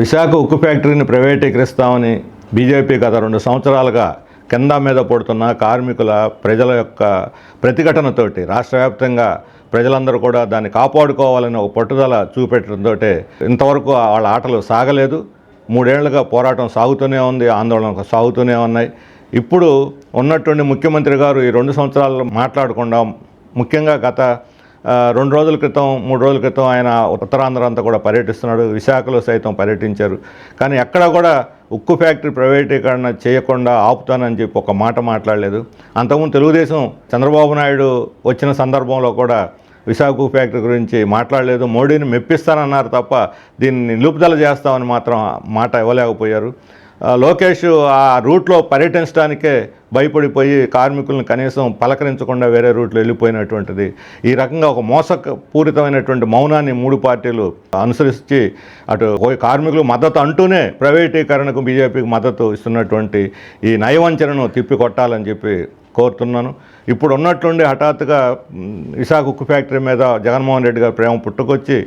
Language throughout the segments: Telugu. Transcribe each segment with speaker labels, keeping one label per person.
Speaker 1: విశాఖ ఉక్కు ఫ్యాక్టరీని ప్రైవేటీకరిస్తామని బీజేపీ గత రెండు సంవత్సరాలుగా కింద మీద పడుతున్న కార్మికుల ప్రజల యొక్క ప్రతిఘటనతోటి రాష్ట్ర వ్యాప్తంగా ప్రజలందరూ కూడా దాన్ని కాపాడుకోవాలని ఒక పట్టుదల చూపెట్టడంతో ఇంతవరకు వాళ్ళ ఆటలు సాగలేదు. మూడేళ్ళుగా పోరాటం సాగుతూనే ఉంది ఆందోళన సాగుతూనే ఉన్నాయి. ఇప్పుడు ఉన్నటువంటి ముఖ్యమంత్రి గారు ఈ రెండు సంవత్సరాలు మాట్లాడకుండా ముఖ్యంగా గత రెండు రోజుల క్రితం మూడు రోజుల క్రితం ఆయన ఉత్తరాంధ్ర అంతా కూడా పర్యటిస్తున్నాడు. విశాఖలో సైతం పర్యటించారు. కానీ ఎక్కడ కూడా ఉక్కు ఫ్యాక్టరీ ప్రైవేటీకరణ చేయకుండా ఆపుతానని చెప్పి ఒక మాట మాట్లాడలేదు. అంతకుముందు తెలుగుదేశం చంద్రబాబు నాయుడు వచ్చిన సందర్భంలో కూడా విశాఖ ఉక్కు ఫ్యాక్టరీ గురించి మాట్లాడలేదు. మోడీని మెప్పిస్తానన్నారు తప్ప దీన్ని నిలుపుదల చేస్తామని మాత్రం మాట ఇవ్వలేకపోయారు. లోకేష్ ఆ రూట్లో పర్యటించడానికే భయపడిపోయి కార్మికులను కనీసం పలకరించకుండా వేరే రూట్లో వెళ్ళిపోయినటువంటిది. ఈ రకంగా ఒక మోసపూరితమైనటువంటి మౌనాన్ని మూడు పార్టీలు అనుసరించి అటు కార్మికులు మద్దతు అంటూనే ప్రైవేటీకరణకు బీజేపీకి మద్దతు ఇస్తున్నటువంటి ఈ నయవంచనను తిప్పికొట్టాలని చెప్పి కోరుతున్నాను. ఇప్పుడు ఉన్నట్లుండి హఠాత్తుగా విశాఖ ఉక్కు ఫ్యాక్టరీ మీద జగన్మోహన్ రెడ్డి గారి ప్రేమ పుట్టుకొచ్చి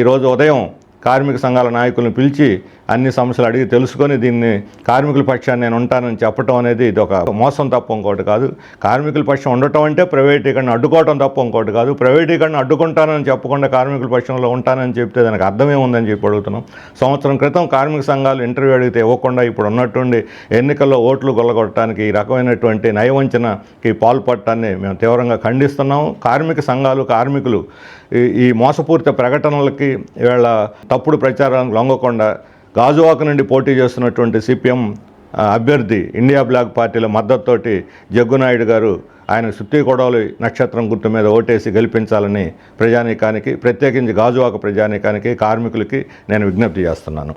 Speaker 1: ఈరోజు ఉదయం కార్మిక సంఘాల నాయకులను పిలిచి అన్ని సమస్యలు అడిగి తెలుసుకొని దీన్ని కార్మికుల పక్షాన్ని నేను ఉంటానని చెప్పటం అనేది ఇది ఒక మోసం తప్ప ఇంకోటి కాదు. కార్మికుల పక్షం ఉండటం అంటే ప్రైవేటీకరణ అడ్డుకోవటం తప్ప ఇంకోటి కాదు. ప్రైవేటీకరణ అడ్డుకుంటానని చెప్పకుండా కార్మికుల పక్షంలో ఉంటానని చెప్తే దానికి అర్థమే ఉందని చెప్పి అడుగుతున్నాం. సంవత్సరం క్రితం కార్మిక సంఘాలు ఇంటర్వ్యూ అడిగితే ఇవ్వకుండా ఇప్పుడు ఉన్నట్టుండి ఎన్నికల్లో ఓట్లు గొల్లగొట్టడానికి ఈ రకమైనటువంటి నయవంచనకి పాల్పడటాన్ని మేము తీవ్రంగా ఖండిస్తున్నాము. కార్మిక సంఘాలు కార్మికులు ఈ- ఈ మోసపూరిత ప్రకటనలకి ఇవాళ తప్పుడు ప్రచారానికి లొంగకుండా గాజువాక నుండి పోటీ చేస్తున్నటువంటి సిపిఎం అభ్యర్థి ఇండియా బ్లాక్ పార్టీల మద్దతుతోటి జగ్గునాయుడు గారు ఆయన సుత్తి కొడవలి నక్షత్రం గుర్తు మీద ఓటేసి గెలిపించాలని ప్రజానీకానికి ప్రత్యేకించి గాజువాక ప్రజానీకానికి కార్మికులకి నేను విజ్ఞప్తి చేస్తున్నాను.